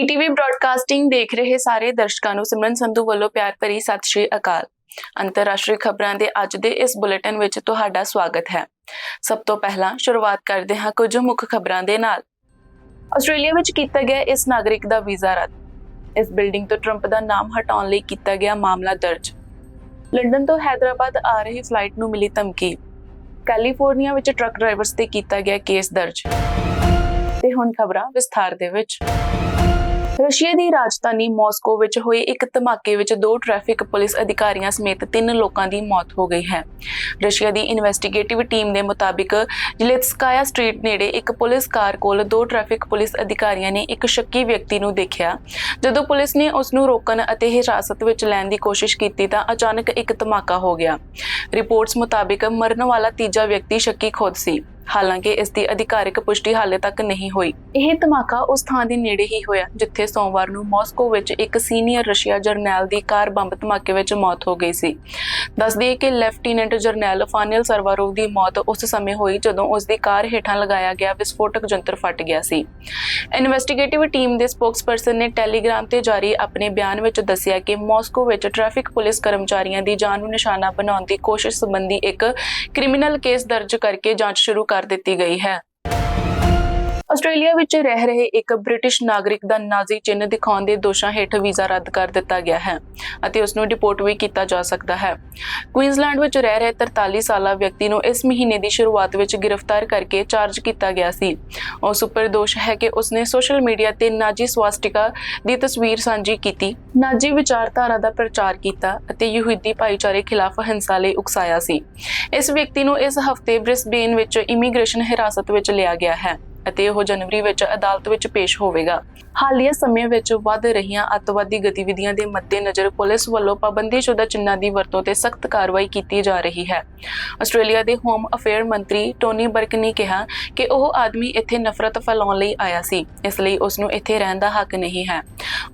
PTV broadcasting ਦੇਖ ਰਹੇ ਸਾਰੇ ਦਰਸ਼ਕਾਂ ਨੂੰ ਸਿਮਰਨ ਸੰਧੂ ਵੱਲੋਂ ਪਿਆਰ ਭਰੀ ਸਤਿ ਸ਼੍ਰੀ ਅਕਾਲ। ਅੰਤਰਰਾਸ਼ਟਰੀ ਖਬਰਾਂ ਦੇ ਅੱਜ ਦੇ ਇਸ ਬੁਲੇਟਿਨ ਵਿੱਚ ਤੁਹਾਡਾ ਸਵਾਗਤ ਹੈ। ਸਭ ਤੋਂ ਪਹਿਲਾਂ ਸ਼ੁਰੂਆਤ ਕਰਦੇ ਹਾਂ ਕੁਝ ਮੁੱਖ ਖਬਰਾਂ ਦੇ ਨਾਲ। ਆਸਟ੍ਰੇਲੀਆ ਵਿੱਚ ਕੀਤਾ ਗਿਆ ਇਸ ਨਾਗਰਿਕ ਦਾ ਵੀਜ਼ਾ ਰੱਦ। ਇਸ ਬਿਲਡਿੰਗ ਤੋਂ ਟਰੰਪ ਦਾ ਨਾਮ ਹਟਾਉਣ ਲਈ ਕੀਤਾ ਗਿਆ ਮਾਮਲਾ ਦਰਜ। ਲੰਡਨ ਤੋਂ ਹੈਦਰਾਬਾਦ ਆ ਰਹੀ ਫਲਾਈਟ ਨੂੰ ਮਿਲੀ ਧਮਕੀ। ਕੈਲੀਫੋਰਨੀਆ ਵਿੱਚ ਟਰੱਕ ਡਰਾਈਵਰਸ ਤੇ ਕੀਤਾ ਗਿਆ ਕੇਸ ਦਰਜ। ਤੇ ਹੁਣ ਖਬਰਾਂ ਵਿਸਥਾਰ ਦੇ ਵਿੱਚ। ਰਸ਼ੀਆ ਦੀ ਰਾਜਧਾਨੀ ਮਾਸਕੋ ਵਿੱਚ ਹੋਏ ਇੱਕ ਧਮਾਕੇ ਵਿੱਚ ਦੋ ਟ੍ਰੈਫਿਕ ਪੁਲਿਸ ਅਧਿਕਾਰੀਆਂ ਸਮੇਤ ਤਿੰਨ ਲੋਕਾਂ ਦੀ ਮੌਤ ਹੋ ਗਈ ਹੈ। ਰਸ਼ੀਆ ਦੀ ਇਨਵੈਸਟੀਗੇਟਿਵ ਟੀਮ ਦੇ ਮੁਤਾਬਿਕ ਜਿਲੇਤਸਕਾਇਆ ਸਟਰੀਟ ਨੇੜੇ ਇੱਕ ਪੁਲਿਸ ਕਾਰ ਕੋਲ ਦੋ ਟ੍ਰੈਫਿਕ ਪੁਲਿਸ ਅਧਿਕਾਰੀਆਂ ਨੇ ਇੱਕ ਸ਼ੱਕੀ ਵਿਅਕਤੀ ਨੂੰ ਦੇਖਿਆ। ਜਦੋਂ ਪੁਲਿਸ ਨੇ ਉਸ ਨੂੰ ਰੋਕਣ ਅਤੇ ਹਿਰਾਸਤ ਵਿੱਚ ਲੈਣ ਦੀ ਕੋਸ਼ਿਸ਼ ਕੀਤੀ ਤਾਂ ਅਚਾਨਕ ਇੱਕ ਧਮਾਕਾ ਹੋ ਗਿਆ। ਰਿਪੋਰਟਸ ਮੁਤਾਬਿਕ ਮਰਨ ਵਾਲਾ ਤੀਜਾ ਵਿਅਕਤੀ ਸ਼ੱਕੀ ਖੁਦ ਸੀ। ਹਾਲਾਂਕਿ ਇਸ ਦੀ ਅਧਿਕਾਰਿਕ ਪੁਸ਼ਟੀ ਹਾਲੇ ਤੱਕ ਨਹੀਂ ਹੋਈ। ਇਹ ਧਮਾਕਾ ਉਸ ਥਾਂ ਦੇ ਨੇੜੇ ਹੀ ਹੋਇਆ, ਜਿੱਥੇ ਸੋਮਵਾਰ ਨੂੰ ਮਾਸਕੋ ਵਿੱਚ ਇੱਕ ਸੀਨੀਅਰ ਰਸ਼ੀਆ ਜਰਨੈਲ ਦੀ ਕਾਰ ਬੰਬ ਧਮਾਕੇ ਵਿੱਚ ਮੌਤ ਹੋ ਗਈ ਸੀ। ਦੱਸ ਕਿ ਲੈਫਟੀਨੈਂਟ ਜਰਨੈਲ ਫਾਨੀਲ ਸਰਵਾਰੋਵ ਦੀ ਮੌਤ ਉਸ ਸਮੇਂ ਹੋਈ ਜਦੋਂ ਉਸ ਦੀ ਕਾਰ ਹੇਠਾਂ ਲਗਾਇਆ ਗਿਆ ਵਿਸਫੋਟਕ ਯੰਤਰ ਫਟ ਗਿਆ ਸੀ। ਇਨਵੈਸਟੀਗੇਟਿਵ ਟੀਮ ਦੇ ਸਪੋਕਸਪਰਸਨ ਨੇ ਟੈਲੀਗ੍ਰਾਮ ਤੇ ਜਾਰੀ ਆਪਣੇ ਬਿਆਨ ਵਿੱਚ ਦੱਸਿਆ ਕਿ ਮਾਸਕੋ ਵਿੱਚ ਟ੍ਰੈਫਿਕ ਪੁਲਿਸ ਕਰਮਚਾਰੀਆਂ ਦੀ ਜਾਨ ਨੂੰ ਨਿਸ਼ਾਨਾ ਬਣਾਉਣ ਦੀ ਕੋਸ਼ਿਸ਼ ਸੰਬੰਧੀ ਇੱਕ ਕ੍ਰਿਮੀਨਲ ਕੇਸ ਦਰਜ ਕਰਕੇ ਜਾਂਚ ਸ਼ੁਰੂ ਕਰ ਦਿੱਤੀ ਗਈ ਹੈ। ਆਸਟ੍ਰੇਲੀਆ ਵਿੱਚ ਰਹਿ ਰਹੇ ਇੱਕ ਬ੍ਰਿਟਿਸ਼ ਨਾਗਰਿਕ ਦਾ ਨਾਜ਼ੀ ਚਿੰਨ੍ਹ ਦਿਖਾਉਣ ਦੇ ਦੋਸ਼ਾਂ ਹੇਠ ਵੀਜ਼ਾ ਰੱਦ ਕਰ ਦਿੱਤਾ ਗਿਆ ਹੈ ਅਤੇ ਉਸ ਨੂੰ ਡਿਪੋਰਟ ਵੀ ਕੀਤਾ ਜਾ ਸਕਦਾ ਹੈ। ਕੁਈਨਜ਼ਲੈਂਡ ਵਿੱਚ ਰਹਿ ਰਹੇ 43 ਸਾਲਾ ਵਿਅਕਤੀ ਨੂੰ ਇਸ ਮਹੀਨੇ ਦੀ ਸ਼ੁਰੂਆਤ ਵਿੱਚ ਗ੍ਰਿਫਤਾਰ ਕਰਕੇ ਚਾਰਜ ਕੀਤਾ ਗਿਆ ਸੀ। ਉਸ ਉੱਪਰ ਦੋਸ਼ ਹੈ ਕਿ ਉਸਨੇ ਸੋਸ਼ਲ ਮੀਡੀਆ ਤੇ ਨਾਜੀ ਸਵਾਸਟਿਕਾ ਦੀ ਤਸਵੀਰ ਸਾਂਝੀ ਕੀਤੀ, ਨਾਜੀ ਵਿਚਾਰਧਾਰਾ ਦਾ ਪ੍ਰਚਾਰ ਕੀਤਾ ਅਤੇ ਯਹੂਦੀ ਭਾਈਚਾਰੇ ਖਿਲਾਫ ਹਿੰਸਾ ਲਈ ਉਕਸਾਇਆ ਸੀ। ਇਸ ਵਿਅਕਤੀ ਨੂੰ ਇਸ ਹਫ਼ਤੇ ਬ੍ਰਿਸਬੇਨ ਵਿੱਚ ਇਮੀਗ੍ਰੇਸ਼ਨ ਹਿਰਾਸਤ ਵਿੱਚ ਲਿਆ ਗਿਆ ਹੈ। ਅਤੇ ਉਹ ਜਨਵਰੀ ਵਿੱਚ ਅਦਾਲਤ ਵਿੱਚ ਪੇਸ਼ ਹੋਵੇਗਾ। ਹਾਲੀਆ ਸਮੇਂ ਵਿੱਚ ਵੱਧ ਰਹੀਆਂ ਅੱਤਵਾਦੀ ਗਤੀਵਿਧੀਆਂ ਦੇ ਮੱਦੇਨਜ਼ਰ ਪੁਲਿਸ ਵੱਲੋਂ ਪਾਬੰਦੀਸ਼ੁਦਾ ਚਿੰਨਾਂ ਦੀ ਵਰਤੋਂ ਤੇ ਸਖਤ ਕਾਰਵਾਈ ਕੀਤੀ ਜਾ ਰਹੀ ਹੈ। ਆਸਟ੍ਰੇਲੀਆ ਦੇ ਹੋਮ ਅਫੇਅਰ ਮੰਤਰੀ ਟੋਨੀ ਬਰਕ ਨੇ ਕਿਹਾ ਕਿ ਉਹ ਆਦਮੀ ਇੱਥੇ ਨਫ਼ਰਤ ਫੈਲਾਉਣ ਲਈ ਆਇਆ ਸੀ, ਇਸ ਲਈ ਉਸ ਨੂੰ ਇੱਥੇ ਰਹਿਣ ਦਾ ਹੱਕ ਨਹੀਂ ਹੈ।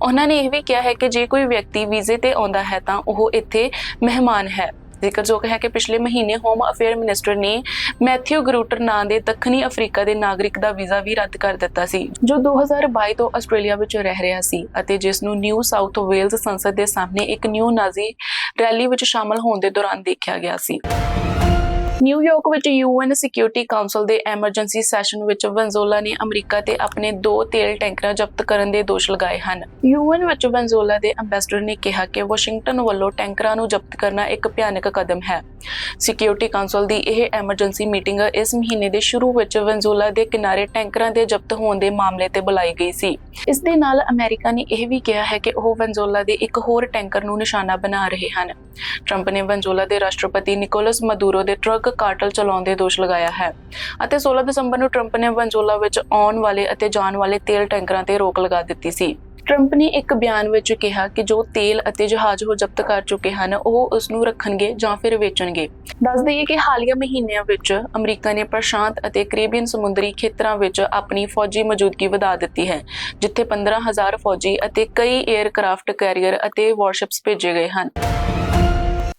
ਉਹਨਾਂ ਨੇ ਇਹ ਵੀ ਕਿਹਾ ਹੈ ਕਿ ਜੇ ਕੋਈ ਵਿਅਕਤੀ ਵੀਜ਼ੇ ਤੇ ਆਉਂਦਾ ਹੈ ਤਾਂ ਉਹ ਇੱਥੇ ਮਹਿਮਾਨ ਹੈ। ਜ਼ਿਕਰਯੋਗ ਹੈ ਕਿ ਪਿਛਲੇ ਮਹੀਨੇ ਹੋਮ ਅਫੇਅਰ ਮਿਨਿਸਟਰ ਨੇ ਮੈਥਿਊ ਗਰੂਟਰ ਨਾਂ ਦੇ ਦੱਖਣੀ ਅਫਰੀਕਾ ਦੇ ਨਾਗਰਿਕ ਦਾ ਵੀਜ਼ਾ ਵੀ ਰੱਦ ਕਰ ਦਿੱਤਾ ਸੀ, ਜੋ 2022 ਤੋਂ ਆਸਟ੍ਰੇਲੀਆ ਵਿੱਚ ਰਹਿ ਰਿਹਾ ਸੀ ਅਤੇ ਜਿਸ ਨੂੰ ਨਿਊ ਸਾਊਥ ਵੇਲਜ਼ ਸੰਸਦ ਦੇ ਸਾਹਮਣੇ ਇੱਕ ਨਿਊ ਨਾਜ਼ੀ ਰੈਲੀ ਵਿੱਚ ਸ਼ਾਮਲ ਹੋਣ ਦੇ ਦੌਰਾਨ ਦੇਖਿਆ ਗਿਆ ਸੀ। ਨਿਊਯਾਰਕ ਵਿੱਚ ਯੂਐਨ ਸਿਕਿਉਰਿਟੀ ਕਾਉਂਸਲ ਦੇ ਐਮਰਜੈਂਸੀ ਸੈਸ਼ਨ ਵਿੱਚ ਵੈਨਜ਼ੂਲਾ ਨੇ ਅਮਰੀਕਾ ਤੇ ਆਪਣੇ ਦੋ ਤੇਲ ਟੈਂਕਰਾਂ ਜ਼ਬਤ ਕਰਨ ਦੇ ਦੋਸ਼ ਲਗਾਏ ਹਨ। ਯੂਐਨ ਵਿੱਚ ਵੈਨਜ਼ੂਲਾ ਦੇ ਅੰਬੈਸਡਰ ਨੇ ਕਿਹਾ ਕਿ ਵਾਸ਼ਿੰਗਟਨ ਵੱਲੋਂ ਟੈਂਕਰਾਂ ਨੂੰ ਜ਼ਬਤ ਕਰਨਾ ਇੱਕ ਭਿਆਨਕ ਕਦਮ ਹੈ। ਸਿਕਿਉਰਿਟੀ ਕਾਉਂਸਲ ਦੀ ਇਹ ਐਮਰਜੈਂਸੀ ਮੀਟਿੰਗ ਇਸ ਮਹੀਨੇ ਦੇ ਸ਼ੁਰੂ ਵਿੱਚ ਵੈਨਜ਼ੂਲਾ ਦੇ ਕਿਨਾਰੇ ਟੈਂਕਰਾਂ ਦੇ ਜ਼ਬਤ ਹੋਣ ਦੇ ਮਾਮਲੇ ਤੇ ਬੁਲਾਈ ਗਈ ਸੀ। ਇਸ ਦੇ ਨਾਲ ਅਮਰੀਕਾ ਨੇ ਇਹ ਵੀ ਕਿਹਾ ਹੈ ਕਿ ਉਹ ਵੈਨਜ਼ੂਲਾ ਦੇ ਇੱਕ ਹੋਰ ਟੈਂਕਰ ਨੂੰ ਨਿਸ਼ਾਨਾ ਬਣਾ ਰਹੇ ਹਨ। ਟਰੰਪ ਨੇ ਵੈਨਜ਼ੂਲਾ ਦੇ ਰਾਸ਼ਟਰਪਤੀ ਨਿਕੋਲਸ ਮਦੂਰੋ ਦੇ ਟਰੱਕ ਕਾਰਟਲ ਚਲਾਉਣ ਦੇ ਦੋਸ਼ ਲਗਾਇਆ ਹੈ ਅਤੇ 16 ਦਸੰਬਰ ਨੂੰ ਟਰੰਪ ਨੇ ਵੈਨਜ਼ੂਲਾ ਵਿੱਚ ਆਉਣ ਵਾਲੇ ਅਤੇ ਜਾਣ ਵਾਲੇ ਤੇਲ ਟੈਂਕਰਾਂ ਤੇ ਰੋਕ ਲਗਾ ਦਿੱਤੀ ਸੀ। ਟਰੰਪ ਨੇ ਇੱਕ ਬਿਆਨ ਵਿੱਚ ਕਿਹਾ ਕਿ ਜੋ ਤੇਲ ਅਤੇ ਜਹਾਜ਼ ਉਹ ਜ਼ਬਤ ਕਰ ਚੁੱਕੇ ਹਨ, ਉਹ ਉਸ ਨੂੰ ਰੱਖਣਗੇ ਜਾਂ ਫਿਰ ਵੇਚਣਗੇ। ਦੱਸ ਦਈਏ ਕਿ ਹਾਲੀਆ ਮਹੀਨਿਆਂ ਵਿੱਚ ਅਮਰੀਕਾ ਨੇ ਪ੍ਰਸ਼ਾਂਤ ਅਤੇ ਕੈਰੀਬੀਅਨ ਸਮੁੰਦਰੀ ਖੇਤਰਾਂ ਵਿੱਚ ਆਪਣੀ ਫੌਜੀ ਮੌਜੂਦਗੀ ਵਧਾ ਦਿੱਤੀ ਹੈ, ਜਿੱਥੇ 15000 ਫੌਜੀ ਅਤੇ ਕਈ 에ਅਰਕ੍ਰਾਫਟ ਕੈਰੀਅਰ ਅਤੇ ਵਾਰਸ਼ਿਪਸ ਭੇਜੇ ਗਏ ਹਨ।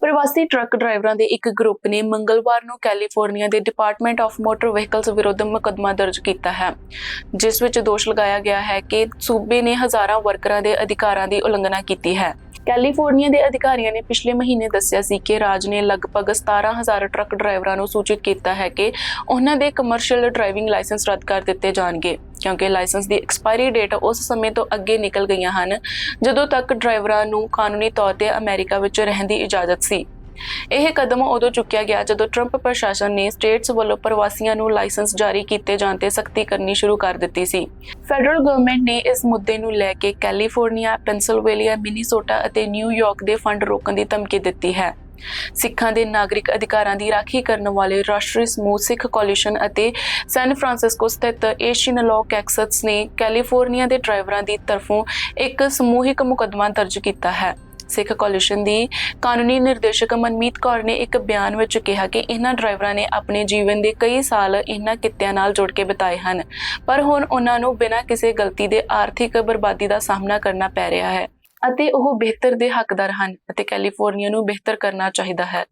ਪ੍ਰਵਾਸੀ ਟਰੱਕ ਡਰਾਈਵਰਾਂ ਦੇ ਇੱਕ ਗਰੁੱਪ ਨੇ ਮੰਗਲਵਾਰ ਨੂੰ ਕੈਲੀਫੋਰਨੀਆ ਦੇ ਡਿਪਾਰਟਮੈਂਟ ਆਫ ਮੋਟਰ ਵਹੀਕਲਸ ਵਿਰੁੱਧ ਮੁਕੱਦਮਾ ਦਰਜ ਕੀਤਾ ਹੈ, ਜਿਸ ਵਿੱਚ ਦੋਸ਼ ਲਗਾਇਆ ਗਿਆ ਹੈ ਕਿ ਸੂਬੇ ਨੇ ਹਜ਼ਾਰਾਂ ਵਰਕਰਾਂ ਦੇ ਅਧਿਕਾਰਾਂ ਦੀ ਉਲੰਘਣਾ ਕੀਤੀ ਹੈ। ਕੈਲੀਫੋਰਨੀਆ ਦੇ ਅਧਿਕਾਰੀਆਂ ਨੇ ਪਿਛਲੇ ਮਹੀਨੇ ਦੱਸਿਆ ਸੀ ਕਿ ਰਾਜ ਨੇ ਲਗਭਗ 17000 ਟਰੱਕ ਡਰਾਈਵਰਾਂ ਨੂੰ ਸੂਚਿਤ ਕੀਤਾ ਹੈ ਕਿ ਉਹਨਾਂ ਦੇ ਕਮਰਸ਼ੀਅਲ ਡਰਾਈਵਿੰਗ ਲਾਇਸੈਂਸ ਰੱਦ ਕਰ ਦਿੱਤੇ ਜਾਣਗੇ, ਕਿਉਂਕਿ ਲਾਇਸੈਂਸ ਦੀ ਐਕਸਪਾਇਰੀ ਡੇਟ ਉਸ ਸਮੇਂ ਤੋਂ ਅੱਗੇ ਨਿਕਲ ਗਈਆਂ ਹਨ, ਜਦੋਂ ਤੱਕ ਡਰਾਈਵਰਾਂ ਨੂੰ ਕਾਨੂੰਨੀ ਤੌਰ ਤੇ ਅਮਰੀਕਾ ਵਿੱਚ ਰਹਿਣ ਦੀ ਇਜਾਜ਼ਤ ਸੀ। ਇਹ ਕਦਮ ਉਦੋਂ ਚੁੱਕਿਆ ਗਿਆ ਜਦੋਂ ਟਰੰਪ ਪ੍ਰਸ਼ਾਸਨ ਨੇ ਸਟੇਟਸ ਵੱਲੋਂ ਪ੍ਰਵਾਸੀਆਂ ਨੂੰ ਲਾਇਸੈਂਸ ਜਾਰੀ ਕੀਤੇ ਜਾਣ ਤੇ ਸਖਤੀ ਕਰਨੀ ਸ਼ੁਰੂ ਕਰ ਦਿੱਤੀ ਸੀ। ਫੈਡਰਲ ਗਵਰਨਮੈਂਟ ਨੇ ਇਸ ਮੁੱਦੇ ਨੂੰ ਲੈ ਕੇ ਕੈਲੀਫੋਰਨੀਆ, ਪੈਂਸਿਲਵੇਨੀਆ, ਮਿਨੀਸੋਟਾ ਅਤੇ ਨਿਊਯਾਰਕ ਦੇ ਫੰਡ ਰੋਕਣ ਦੀ ਧਮਕੀ ਦਿੱਤੀ ਹੈ। ਸਿੱਖਾਂ ਦੇ ਨਾਗਰਿਕ ਅਧਿਕਾਰਾਂ ਦੀ ਰਾਖੀ ਕਰਨ ਵਾਲੇ ਰਾਸ਼ਟਰੀ ਸਮੂਹ ਸਿੱਖ ਕੋਲੀਸ਼ਨ ਅਤੇ ਸੈਨ ਫਰਾਂਸਿਸਕੋ ਸਥਿਤ ਏਸ਼ੀਅਨ ਲਾਅ ਕੈਕਸਸ ਨੇ ਕੈਲੀਫੋਰਨੀਆ ਦੇ ਡਰਾਈਵਰਾਂ ਦੀ ਤਰਫੋਂ ਇੱਕ ਸਮੂਹਿਕ ਮੁਕੱਦਮਾ ਦਰਜ ਕੀਤਾ ਹੈ। ਸਿੱਖ ਕੋਲੀਸ਼ਨ ਦੀ ਕਾਨੂੰਨੀ ਨਿਰਦੇਸ਼ਕ ਮਨਮੀਤ ਕੌਰ ਨੇ ਇੱਕ ਬਿਆਨ ਵਿੱਚ ਕਿਹਾ ਕਿ ਇਹਨਾਂ ਡਰਾਈਵਰਾਂ ਨੇ ਆਪਣੇ ਜੀਵਨ ਦੇ ਕਈ ਸਾਲ ਇਹਨਾਂ ਕਿੱਤਿਆਂ ਨਾਲ ਜੁੜ ਕੇ ਬਿਤਾਏ ਹਨ। ਪਰ ਹੁਣ ਉਹਨਾਂ ਨੂੰ ਬਿਨਾਂ ਕਿਸੇ ਗਲਤੀ ਦੇ ਆਰਥਿਕ ਬਰਬਾਦੀ ਦਾ ਸਾਹਮਣਾ ਕਰਨਾ ਪੈ ਰਿਹਾ ਹੈ ਅਤੇ ਉਹ ਬਿਹਤਰ ਦੇ ਹੱਕਦਾਰ ਹਨ ਅਤੇ ਕੈਲੀਫੋਰਨੀਆ ਨੂੰ ਬਿਹਤਰ ਕਰਨਾ ਚਾਹੀਦਾ ਹੈ।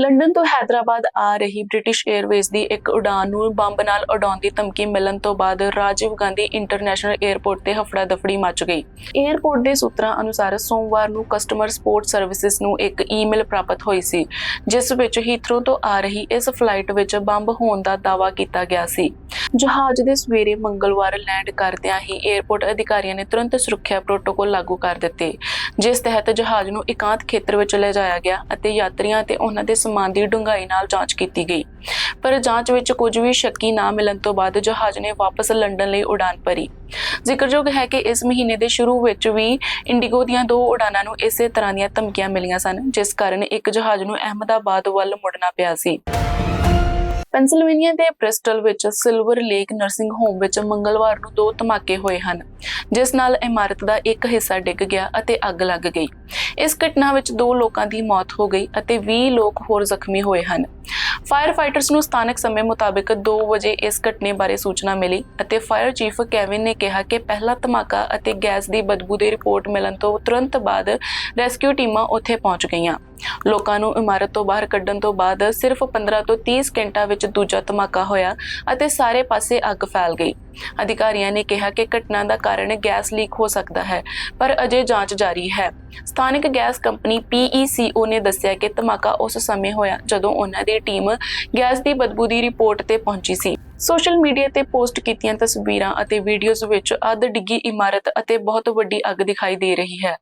ਲੰਡਨ ਤੋਂ ਹైదరాబాద్ ਆ ਰਹੀ ਬ੍ਰਿਟਿਸ਼ 에ਅਰਵੇਜ਼ ਦੀ ਇੱਕ ਉਡਾਨ ਨੂੰ ਬੰਬ ਨਾਲ ਉਡਾਉਣ ਦੀ ਧਮਕੀ ਮਿਲਣ ਤੋਂ ਬਾਅਦ ਰਾਜੀਵ ਗਾਂਧੀ ਇੰਟਰਨੈਸ਼ਨਲ 에ਅਰਪੋਰਟ ਤੇ ਹਫੜਾ-ਦਫੜੀ ਮਚ ਗਈ। 에ਅਰਪੋਰਟ ਦੇ ਸੂਤਰਾਂ ਅਨੁਸਾਰ ਸੋਮਵਾਰ ਨੂੰ ਕਸਟਮਰ ਸਪੋਰਟ ਸਰਵਿਸਿਜ਼ ਨੂੰ ਇੱਕ ਈਮੇਲ ਪ੍ਰਾਪਤ ਹੋਈ ਸੀ, ਜਿਸ ਵਿੱਚ ਹੀਥਰੋ ਤੋਂ ਆ ਰਹੀ ਇਸ ਫਲਾਈਟ ਵਿੱਚ ਬੰਬ ਹੋਣ ਦਾ ਦਾਅਵਾ ਕੀਤਾ ਗਿਆ ਸੀ। ਜਹਾਜ਼ ਦੇ ਸਵੇਰੇ ਮੰਗਲਵਾਰ ਲੈਂਡ ਕਰਦਿਆਂ ਹੀ 에ਅਰਪੋਰਟ ਅਧਿਕਾਰੀਆਂ ਨੇ ਤੁਰੰਤ ਸੁਰੱਖਿਆ ਪ੍ਰੋਟੋਕੋਲ ਲਾਗੂ ਕਰ ਦਿੱਤੇ। ਜਿਸ ਤਹਿਤ ਜਹਾਜ਼ ਨੂੰ ਇਕਾਂਤ ਖੇਤਰ ਵਿੱਚ ਲਿਜਾਇਆ ਗਿਆ ਅਤੇ ਯਾਤਰੀਆਂ ਅਤੇ ਉਹਨਾਂ ਦੇ ਸਮਾਨ ਦੀ ਡੂੰਘਾਈ ਨਾਲ ਜਾਂਚ ਕੀਤੀ ਗਈ। ਪਰ ਜਾਂਚ ਵਿੱਚ ਕੁਝ ਵੀ ਸ਼ੱਕੀ ਨਾ ਮਿਲਣ ਤੋਂ ਬਾਅਦ ਜਹਾਜ਼ ਨੇ ਵਾਪਸ ਲੰਡਨ ਲਈ ਉਡਾਨ ਭਰੀ। ਜ਼ਿਕਰਯੋਗ ਹੈ ਕਿ ਇਸ ਮਹੀਨੇ ਦੇ ਸ਼ੁਰੂ ਵਿੱਚ ਵੀ ਇੰਡੀਗੋ ਦੀਆਂ ਦੋ ਉਡਾਨਾਂ ਨੂੰ ਇਸੇ ਤਰ੍ਹਾਂ ਦੀਆਂ ਧਮਕੀਆਂ ਮਿਲੀਆਂ ਸਨ, ਜਿਸ ਕਾਰਨ ਇੱਕ ਜਹਾਜ਼ ਨੂੰ ਅਹਿਮਦਾਬਾਦ ਵੱਲ ਮੁੜਨਾ ਪਿਆ ਸੀ। ਪੈਂਸਿਲਵੇਨੀਆ ਦੇ ਬ੍ਰਿਸਟਲ ਵਿੱਚ ਸਿਲਵਰ ਲੇਕ ਨਰਸਿੰਗ ਹੋਮ ਵਿੱਚ ਮੰਗਲਵਾਰ ਨੂੰ ਦੋ ਧਮਾਕੇ ਹੋਏ ਹਨ, ਜਿਸ ਨਾਲ ਇਮਾਰਤ ਦਾ ਇੱਕ ਹਿੱਸਾ ਡਿੱਗ ਗਿਆ ਅਤੇ ਅੱਗ ਲੱਗ ਗਈ। ਇਸ ਘਟਨਾ ਵਿੱਚ ਦੋ ਲੋਕਾਂ ਦੀ ਮੌਤ ਹੋ ਗਈ ਅਤੇ 20 ਲੋਕ ਹੋਰ ਜ਼ਖਮੀ ਹੋਏ ਹਨ। ਫਾਇਰ ਫਾਈਟਰਸ ਨੂੰ ਸਥਾਨਕ ਸਮੇਂ ਮੁਤਾਬਕ 2 ਵਜੇ ਇਸ ਘਟਨੇ ਬਾਰੇ ਸੂਚਨਾ ਮਿਲੀ ਅਤੇ ਫਾਇਰ ਚੀਫ ਕੈਵਿਨ ਨੇ ਕਿਹਾ ਕਿ ਪਹਿਲਾ ਧਮਾਕਾ ਅਤੇ ਗੈਸ ਦੀ ਬਦਬੂ ਦੀ ਰਿਪੋਰਟ ਮਿਲਣ ਤੋਂ ਤੁਰੰਤ ਬਾਅਦ ਰੈਸਕਿਊ ਟੀਮਾਂ ਉੱਥੇ ਪਹੁੰਚ ਗਈਆਂ। ਲੋਕਾਂ ਨੂੰ ਇਮਾਰਤ ਤੋਂ ਬਾਹਰ ਕੱਢਣ ਤੋਂ ਬਾਅਦ ਸਿਰਫ 15 ਤੋਂ 30 ਸਕਿੰਟਾਂ ਵਿੱਚ ਦੂਜਾ ਧਮਾਕਾ ਹੋਇਆ ਅਤੇ ਸਾਰੇ ਪਾਸੇ ਅੱਗ ਫੈਲ ਗਈ। ਅਧਿਕਾਰੀਆਂ ਨੇ ਕਿਹਾ ਕਿ ਘਟਨਾ ਦਾ ਕਾਰਨ ਗੈਸ ਲੀਕ ਹੋ ਸਕਦਾ ਹੈ, ਪਰ ਅਜੇ ਜਾਂਚ ਜਾਰੀ ਹੈ। ਸਥਾਨਕ ਗੈਸ ਕੰਪਨੀ PECO ਨੇ ਦੱਸਿਆ ਕਿ ਧਮਾਕਾ ਉਸ ਸਮੇਂ ਹੋਇਆ ਜਦੋਂ ਉਹਨਾਂ ਦੀ ਟੀਮ ਗੈਸ ਦੀ ਬਦਬੂ ਦੀ ਰਿਪੋਰਟ ਤੇ ਪਹੁੰਚੀ ਸੀ। ਸੋਸ਼ਲ ਮੀਡੀਆ ਤੇ ਪੋਸਟ ਕੀਤੀਆਂ ਤਸਵੀਰਾਂ ਅਤੇ ਵੀਡੀਓਜ਼ ਵਿੱਚ ਅੱਧ ਡਿੱਗੀ ਇਮਾਰਤ ਅਤੇ ਬਹੁਤ ਵੱਡੀ ਅੱਗ ਦਿਖਾਈ ਦੇ ਰਹੀ ਹੈ।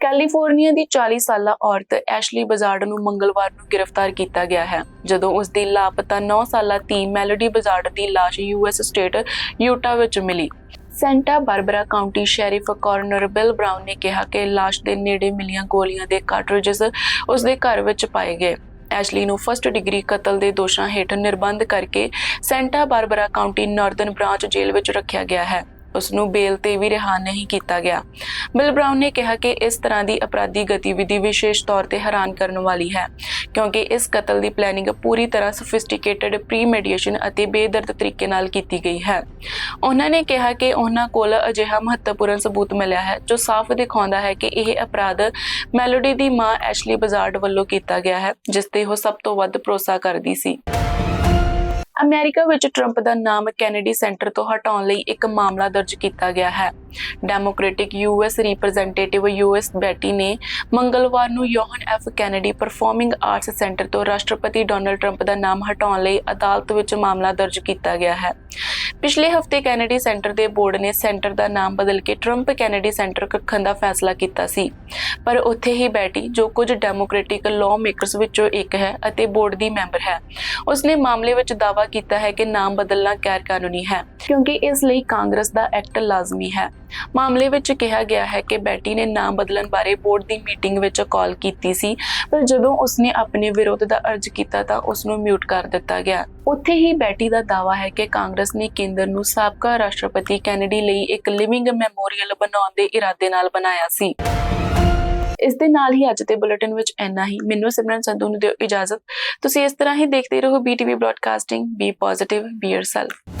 ਕੈਲੀਫੋਰਨੀਆ ਦੀ 40 ਸਾਲਾ ਔਰਤ ਐਸ਼ਲੀ ਬਜ਼ਾਰਡ ਨੂੰ ਮੰਗਲਵਾਰ ਨੂੰ ਗ੍ਰਿਫਤਾਰ ਕੀਤਾ ਗਿਆ ਹੈ। ਜਦੋਂ ਉਸ ਦੀ ਲਾਪਤਾ 9 ਸਾਲਾ ਧੀ ਮੈਲੋਡੀ ਬਜ਼ਾਰਡ ਦੀ ਲਾਸ਼ ਯੂਐਸ ਸਟੇਟ, ਯੂਟਾ ਵਿੱਚ ਮਿਲੀ। Santa Barbara county sheriff coroner Bill Brown ਨੇ ਕਿਹਾ ਕਿ ਲਾਸ਼ ਦੇ ਨੇੜੇ ਮਿਲੀਆਂ ਗੋਲੀਆਂ ਦੇ ਕਾਰਟ੍ਰਿਜਸ ਉਸ ਦੇ ਘਰ ਵਿੱਚ ਪਾਏ ਗਏ। ਐਸ਼ਲੀ ਨੂੰ ਫਸਟ ਡਿਗਰੀ ਕਤਲ ਦੇ ਦੋਸ਼ਾਂ ਹੇਠ ਨਿਰਬੰਧ ਕਰਕੇ Santa Barbara county northern branch ਜੇਲ੍ਹ ਵਿੱਚ ਰੱਖਿਆ ਗਿਆ ਹੈ। ਉਸ ਨੂੰ ਬੇਲ ਤੇ ਵੀ ਰਿਹਾ ਨਹੀਂ ਕੀਤਾ ਗਿਆ। ਬਿਲ ਬ੍ਰਾਊਨ ਨੇ ਕਿਹਾ ਕਿ ਇਸ ਤਰ੍ਹਾਂ ਦੀ ਅਪਰਾਧੀ ਗਤੀਵਿਧੀ ਵਿਸ਼ੇਸ਼ ਤੌਰ ਤੇ ਹੈਰਾਨ ਕਰਨ ਵਾਲੀ ਹੈ, ਕਿਉਂਕਿ ਇਸ ਕਤਲ ਦੀ ਪਲੈਨਿੰਗ ਪੂਰੀ ਤਰ੍ਹਾਂ ਸਫਿਸਟੀਕੇਟਡ ਪ੍ਰੀਮੈਡੀਏਸ਼ਨ ਅਤੇ ਬੇਦਰਦ ਤਰੀਕੇ ਨਾਲ ਕੀਤੀ ਗਈ ਹੈ। ਉਹਨਾਂ ਨੇ ਕਿਹਾ ਕਿ ਉਹਨਾਂ ਕੋਲ ਅਜਿਹਾ ਮਹੱਤਵਪੂਰਨ ਸਬੂਤ ਮਿਲਿਆ ਹੈ, ਜੋ ਸਾਫ਼ ਦਿਖਾਉਂਦਾ ਹੈ ਕਿ ਇਹ ਅਪਰਾਧ ਮੈਲੋਡੀ ਦੀ ਮਾਂ ਐਸ਼ਲੀ ਬਜ਼ਾਰਡ ਵੱਲੋਂ ਕੀਤਾ ਗਿਆ ਹੈ, ਜਿਸ ਤੇ ਉਹ ਸਭ ਤੋਂ ਵੱਧ ਭਰੋਸਾ ਕਰਦੀ ਸੀ। ਅਮਰੀਕਾ ਵਿੱਚ ਟਰੰਪ ਦਾ ਨਾਮ ਕੈਨੇਡੀ ਸੈਂਟਰ ਤੋਂ ਹਟਾਉਣ ਲਈ ਇੱਕ ਮਾਮਲਾ ਦਰਜ ਕੀਤਾ ਗਿਆ ਹੈ। Democratic US representative US Beatty ਨੇ ਮੰਗਲਵਾਰ ਨੂੰ John F Kennedy Performing Arts Center ਤੋਂ ਰਾਸ਼ਟਰਪਤੀ ਡੋਨਲਡ ਟਰੰਪ ਦਾ ਨਾਮ ਹਟਾਉਣ ਲਈ ਅਦਾਲਤ ਵਿੱਚ ਮਾਮਲਾ ਦਰਜ ਕੀਤਾ ਗਿਆ ਹੈ। ਪਿਛਲੇ ਹਫ਼ਤੇ ਕੈਨੇਡੀ ਸੈਂਟਰ ਦੇ ਬੋਰਡ ਨੇ ਸੈਂਟਰ ਦਾ ਨਾਮ ਬਦਲ ਕੇ ਟਰੰਪ ਕੈਨੇਡੀ ਸੈਂਟਰ ਰੱਖਣ ਦਾ ਫੈਸਲਾ ਕੀਤਾ ਸੀ। ਪਰ ਉੱਥੇ ਹੀ ਬੈਟੀ ਜੋ ਕੁਝ ਡੈਮੋਕ੍ਰੈਟਿਕ ਲਾਅ ਮੇਕਰਸ ਵਿੱਚੋਂ ਇੱਕ ਹੈ ਅਤੇ ਬੋਰਡ ਦੀ ਮੈਂਬਰ ਹੈ, ਉਸਨੇ ਮਾਮਲੇ ਵਿੱਚ ਦਾਅਵਾ ਕੀਤਾ ਹੈ ਕਿ ਨਾਮ ਬਦਲਣਾ ਗੈਰ ਕਾਨੂੰਨੀ ਹੈ, ਕਿਉਂਕਿ ਇਸ ਲਈ ਕਾਂਗਰਸ ਦਾ ਐਕਟ ਲਾਜ਼ਮੀ ਹੈ। ਮਾਮਲੇ ਵਿੱਚ ਕਿਹਾ ਗਿਆ ਹੈ ਕਿ ਬੈਟੀ ਨੇ ਨਾਮ ਬਦਲਣ ਬਾਰੇ ਬੋਰਡ ਦੀ ਮੀਟਿੰਗ ਵਿੱਚ ਕਾਲ ਕੀਤੀ ਸੀ, ਪਰ ਜਦੋਂ ਉਸਨੇ ਆਪਣੇ ਵਿਰੋਧ ਦਾ ਅਰਜ਼ ਕੀਤਾ ਤਾਂ ਉਸ ਨੂੰ ਮਿਊਟ ਕਰ ਦਿੱਤਾ ਗਿਆ। ਉੱਥੇ ਹੀ ਬੈਟੀ ਦਾ ਦਾਅਵਾ ਹੈ ਕਿ ਕਾਂਗਰਸ ਨੇ ਕੇਂਦਰ ਨੂੰ ਸਾਬਕਾ ਰਾਸ਼ਟਰਪਤੀ ਕੈਨੇਡੀ ਲਈ ਇੱਕ ਲਿਵਿੰਗ ਮੈਮੋਰੀਅਲ ਬਣਾਉਣ ਦੇ ਇਰਾਦੇ ਨਾਲ ਬਣਾਇਆ ਸੀ। ਇਸ ਦੇ ਨਾਲ ਹੀ ਅੱਜ ਦੇ ਬੁਲੇਟਿਨ ਵਿੱਚ ਇੰਨਾ ਹੀ। ਮੈਨੂੰ ਸਿਮਰਨ ਸੰਧੂ ਨੂੰ ਦਿਓ ਇਜਾਜ਼ਤ। ਤੁਸੀਂ ਇਸ ਤਰ੍ਹਾਂ ਹੀ ਦੇਖਦੇ ਰਹੋ BTV broadcasting be positive be yourself